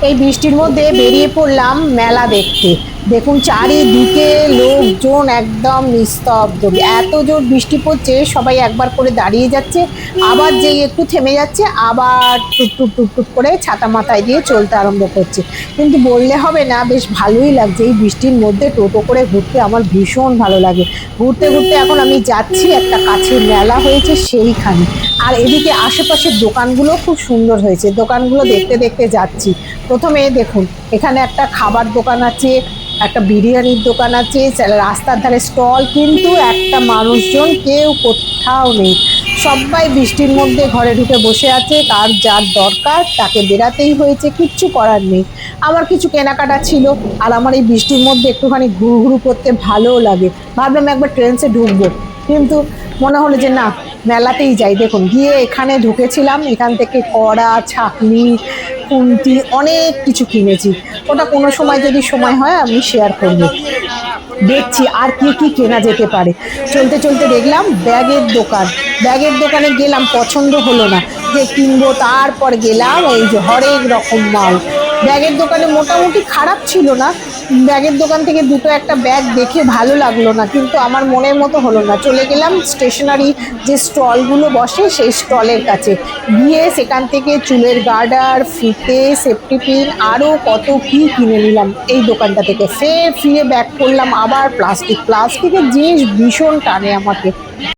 এই বৃষ্টির মধ্যে বেরিয়ে পড়লাম মেলা দেখতে। দেখুন, চারিদিকে লোকজন একদম নিস্তব্ধ। এত জোর বৃষ্টি পড়ছে, সবাই একবার করে দাঁড়িয়ে যাচ্ছে। আবার যেই একটু থেমে যাচ্ছে, আবার টুপ টুপ করে ছাতা মাথায় দিয়ে চলতে আরম্ভ করছে। কিন্তু বললে হবে না, বেশ ভালোই লাগছে এই বৃষ্টির মধ্যে টোটো করে ঘুরতে। আমার ভীষণ ভালো লাগে। ঘুরতে ঘুরতে এখন আমি যাচ্ছি, একটা কাছের মেলা হয়েছে সেইখানে। আর এদিকে আশেপাশের দোকানগুলো খুব সুন্দর হয়েছে। দোকানগুলো দেখতে দেখতে যাচ্ছি। প্রথমে দেখুন, এখানে একটা খাবার দোকান আছে একটা বিরিয়ানির দোকান আছে রাস্তার ধারে স্টল, কিন্তু একটা মানুষজন কেউ কোথাও নেই। সবাই বৃষ্টির মধ্যে ঘরে ঢুকে বসে আছে তার যার দরকার, তাকে বেরাতেই হয়েছে, কিচ্ছু করার নেই। আমার কিছু কেনাকাটা ছিল, আর আমার এই বৃষ্টির মধ্যে একটুখানি ঘুরু ঘুরু করতে ভালোও লাগে। ভাবলাম একবার ট্রেনসে ঢুকবো, কিন্তু মনে হলো যে না, মেলাতেই যাই। দেখুন, গিয়ে এখানে ঢুকেছিলাম, এখান থেকে কড়া, ছাকনি খুন্তি অনেক কিছু কিনেছি। ওটা কোনো সময় যদি সময় হয়, আমি শেয়ার করব। দেখছি আর কি কি কেনা যেতে পারে। চলতে চলতে দেখলাম ব্যাগের দোকান। ব্যাগের দোকানে গেলাম, পছন্দ হলো না। যে কিনবো তারপর গেলাম, এই যে হরেক রকম মাল। ব্যাগের দোকানে মোটামুটি খারাপ ছিল না ব্যাগের দোকান থেকে দুটো একটা ব্যাগ দেখে ভালো লাগল না, কিন্তু আমার মনের মতো হলো না। চলে গেলাম স্টেশনারি যে স্টলগুলো বসে সেই স্টলের কাছে। গিয়ে সেখান থেকে চুলের গার্ডার, ফিতে, সেফটি পিন আরও কত কী কিনে নিলাম এই দোকানটা থেকে। ফের ফিরে ব্যাক করলাম আবার প্লাস্টিক। প্লাস্টিকের জিনিস ভীষণ টানে আমাকে।